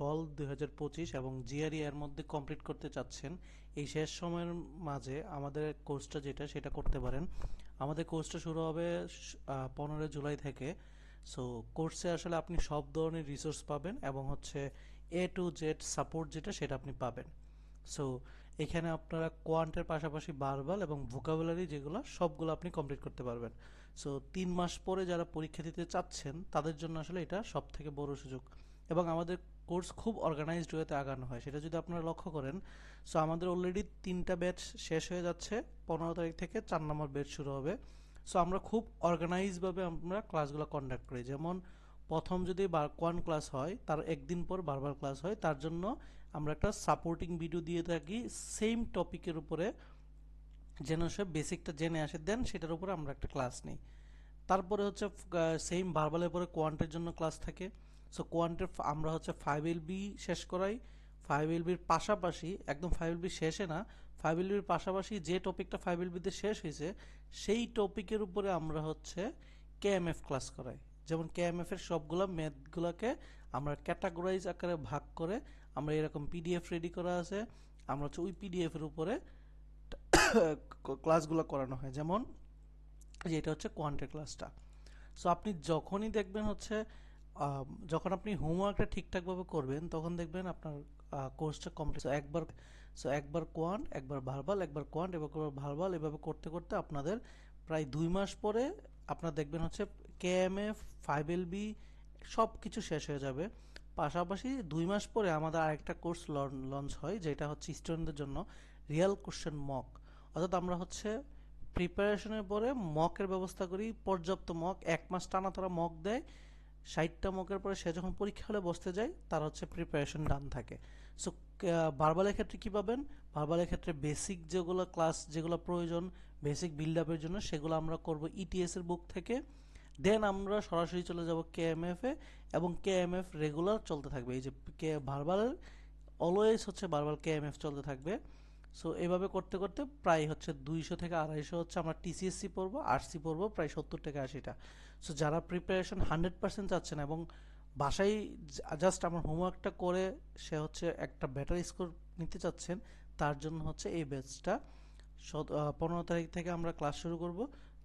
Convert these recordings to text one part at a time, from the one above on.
ফল দুই হাজার পঁচিশ এবং জিআরই এর মধ্যে কমপ্লিট করতে চাচ্ছেন, এই শেষ সময়ের মাঝে আমাদের কোর্সটা যেটা সেটা করতে পারেন। আমাদের কোর্সটা শুরু হবে পনেরোই জুলাই থেকে। সো কোর্সে আসলে আপনি সব ধরনের রিসোর্স পাবেন এবং হচ্ছে এ টু জেড সাপোর্ট যেটা সেটা আপনি পাবেন। সো এখানে আপনারা কোয়ান্টের পাশাপাশি বারবাল এবং ভোকাবুলারি যেগুলো, সবগুলো আপনি কমপ্লিট করতে পারবেন। সো তিন মাস পরে যারা পরীক্ষা দিতে চাচ্ছেন, তাদের জন্য আসলে এটা সব থেকে বড় সুযোগ। এবং আমাদের কোর্স খুব অর্গানাইজড ওয়েতে আগানো হয়। সেটা যদি আপনারা লক্ষ্য করেন সো আমাদের অলরেডি তিনটা ব্যাচ শেষ হয়ে যাচ্ছে। পনেরো তারিখ থেকে চার নম্বর ব্যাচ শুরু হবে। সো আমরা খুব অর্গানাইজভাবে আমরা ক্লাসগুলো কন্ডাক্ট করি। যেমন প্রথম যদি বার, কোয়ান ক্লাস হয়, তার একদিন পর বারবার ক্লাস হয়, তার জন্য আমরা একটা সাপোর্টিং ভিডিও দিয়ে থাকি। সেম টপিকের উপরে যেন সে বেসিকটা জেনে আসে দেন সেটার উপরে আমরা একটা ক্লাস নিই। তারপরে হচ্ছে সেম ভার্বালের পরে কোয়ান্টের জন্য ক্লাস থাকে। সো কোয়ান্টের আমরা হচ্ছে ফাইভ এল বি শেষ করাই ফাইভ এল বির পাশাপাশি, একদম ফাইভ এল বি শেষে না ফাইভ এল বির পাশাপাশি যে টপিকটা ফাইভ এল বিতে শেষ হয়েছে, সেই টপিকের উপরে আমরা হচ্ছে কে এম এফ ক্লাস করাই। যেমন কে এম এফ এর সবগুলো ম্যাথগুলোকে আমরা ক্যাটাগরাইজ আকারে ভাগ করে আমরা এরকম পিডিএফ রেডি করা আছে, আমরা হচ্ছে ওই পিডিএফ এর উপরে ক্লাসগুলো করানো হয়। যেমন যে এটা হচ্ছে কোয়ান্টের ক্লাসটা সো আপনি যখনই দেখবেন হচ্ছে যখন আপনি হোমওয়ার্কটা ঠিকঠাকভাবে করবেন, তখন দেখবেন আপনার কোর্সটা কমপ্লিট একবার সো একবার কোয়ান্ট একবার ভার্বাল একবার কোয়ান্ট একবার ভার্বাল এভাবে করতে করতে আপনাদের প্রায় দুই মাস পরে আপনার দেখবেন হচ্ছে K M F five L B সব কিছু শেষ হয়ে যাবে। পাশাপাশি দুই মাস পরে আমাদের আরেকটা কোর্স লঞ্চ হয়, যেটা হচ্ছে স্টুডেন্টদের জন্য রিয়েল কোশ্চেন মক অর্থাৎ আমরা হচ্ছে প্রিপারেশনের পরে মকের ব্যবস্থা করি, পর্যাপ্ত মক এক মাস টানা তারা মক দেয় ষাটটা মকের পরে সে যখন পরীক্ষা হলে বসতে যায়, তার হচ্ছে প্রিপারেশন ডান থাকে। সো বারবালের ক্ষেত্রে কী পাবেন? বারবালের ক্ষেত্রে বেসিক যেগুলো ক্লাস যেগুলো প্রয়োজন বেসিক বিল্ড আপের জন্য সেগুলো আমরা করব ইটিএসের বুক থেকে। দেন আমরা সরাসরি চলে যাব কে এম এফ এ এবং কে এম এফ রেগুলার চলতে থাকবে। এই যে কে ভার্বালের অলওয়েজ হচ্ছে বারবার কে এম এফ চলতে থাকবে। সো এভাবে করতে করতে প্রায় হচ্ছে দুইশো থেকে আড়াইশো হচ্ছে আমরা টিসিএসসি পড়ব আরসি পড়ব, প্রায় সত্তর থেকে আশিটা। সো যারা প্রিপারেশন হান্ড্রেড পার্সেন্ট চাচ্ছেন এবং বাসায় জাস্ট আমার হোমওয়ার্কটা করে সে হচ্ছে একটা বেটার স্কোর নিতে চাচ্ছেন, তার জন্য হচ্ছে এই ব্যাচটা পনেরো তারিখ থেকে আমরা ক্লাস শুরু করব।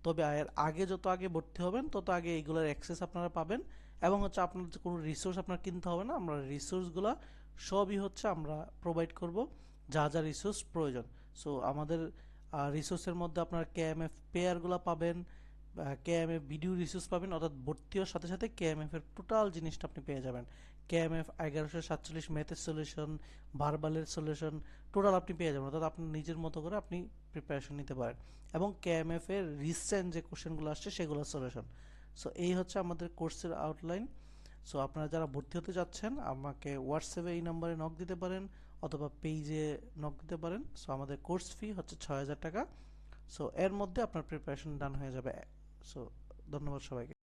তবে এর আগে যত আগে ভর্তি হবেন, তত আগে এইগুলোর অ্যাক্সেস আপনারা পাবেন এবং হচ্ছে আপনার কোনো রিসোর্স আপনার কিনতে হবে না, আমরা রিসোর্সগুলো সবই হচ্ছে আমরা প্রোভাইড করব। যা যা রিসোর্স প্রয়োজন। সো আমাদের রিসোর্সের মধ্যে আপনার কে এম এফ পেয়ারগুলো পাবেন K M F video resource পাবেন, অর্থাৎ ভর্তি হওয়ার সাথে সাথে কে এম এফ এর টোটাল জিনিসটা আপনি পেয়ে যাবেন। কে এম এফ এগারোশো সাতচল্লিশ ম্যাথের সলিউশন ভার্বালের সলিউশন টোটাল আপনি পেয়ে যাবেন। অর্থাৎ আপনি নিজের মতো করে আপনি প্রিপারেশন নিতে পারেন। এবং কে এম এর রিসেন্ট যে কোশ্চেনগুলো আসছে, সেগুলোর সলিউশন সো এই হচ্ছে আমাদের কোর্সের আউটলাইন সো আপনারা যারা ভর্তি হতে যাচ্ছেন আমাকে হোয়াটসঅ্যাপে এই নম্বরে নক দিতে পারেন। অথবা পেজে নক দিতে পারেন। সো আমাদের কোর্স ফি হচ্ছে ছয় হাজার টাকা। সো এর মধ্যে আপনার প্রিপারেশন ডান হয়ে যাবে। সো ধন্যবাদ সবাইকে।